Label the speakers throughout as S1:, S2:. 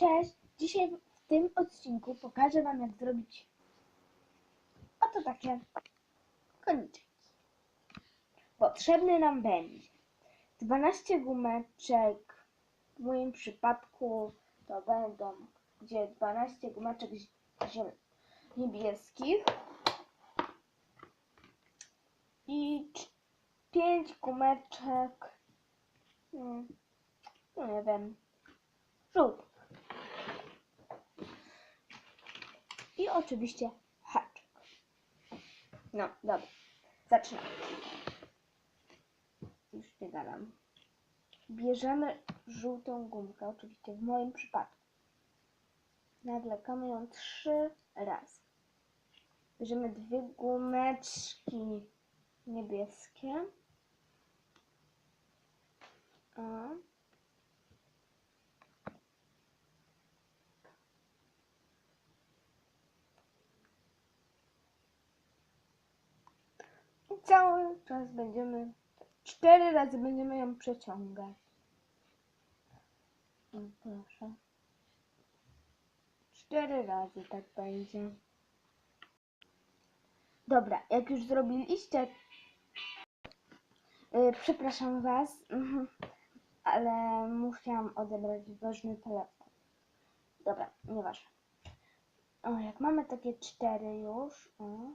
S1: Cześć! Dzisiaj w tym odcinku pokażę Wam, jak zrobić oto takie koniczki. Potrzebny nam będzie 12 gumeczek. W moim przypadku to będą gdzie 12 gumeczek niebieskich i 5 gumeczek, mm, no nie wiem, żółtych. I oczywiście haczyk. No, dobra. Zaczynamy. Już nie gadam. Bierzemy żółtą gumkę, oczywiście w moim przypadku. Nawlekamy ją trzy razy. Bierzemy dwie gumeczki niebieskie. O. I cały czas będziemy, cztery razy będziemy ją przeciągać. O, proszę. Cztery razy tak będzie. Dobra, jak już zrobiliście, yy, przepraszam Was, ale musiałam odebrać ważny telefon. Dobra, nieważne. O, jak mamy takie cztery już, o,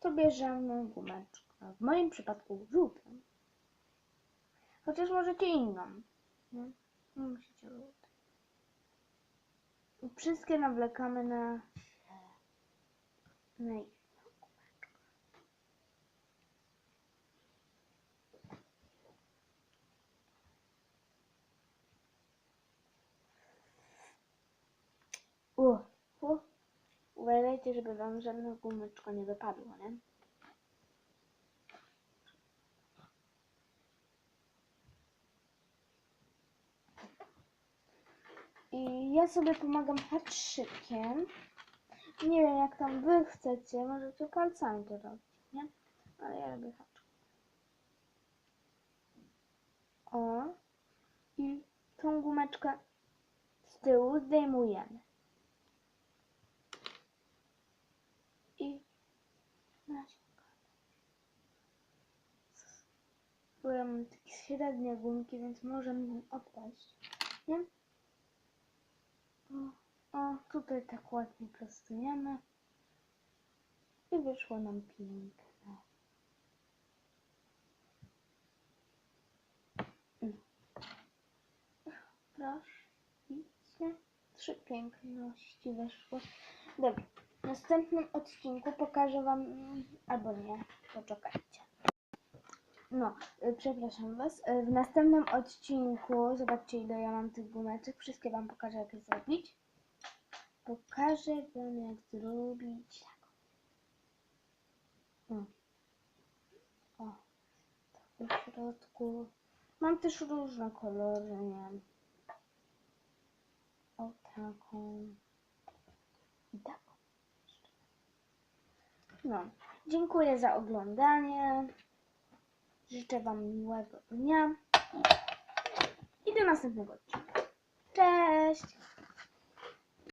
S1: to bierzemy gumeczkę. W moim przypadku żółtą. Chociaż możecie inną. Nie, nie musicie żółtej. I Wszystkie nawlekamy na, na jedną Uważajcie, żeby wam żadna gumeczka nie wypadła, nie? I ja sobie pomagam haczykiem. Nie wiem, jak tam wy chcecie, możecie palcami to robić, nie? Ale ja robię haczyk. O. I tą gumeczkę z tyłu zdejmujemy. I naciągamy. Ja mam takie średnie gumki, więc może mi odpaść, nie? O, o, tutaj tak ładnie prostujemy. I wyszło nam piękne. Proszę, widzicie? Trzy piękności wyszło. Dobra, w następnym odcinku pokażę Wam, mm, albo nie, poczekajcie. No, y, przepraszam Was. Y, W następnym odcinku, zobaczcie ile ja mam tych gumeczek, wszystkie Wam pokażę jak je zrobić. Pokażę Wam jak zrobić taką. O, o tak w środku. Mam też różne kolory, nie. O taką. I taką. No, dziękuję za oglądanie. Życzę Wam miłego dnia i do następnego odcinka. Cześć!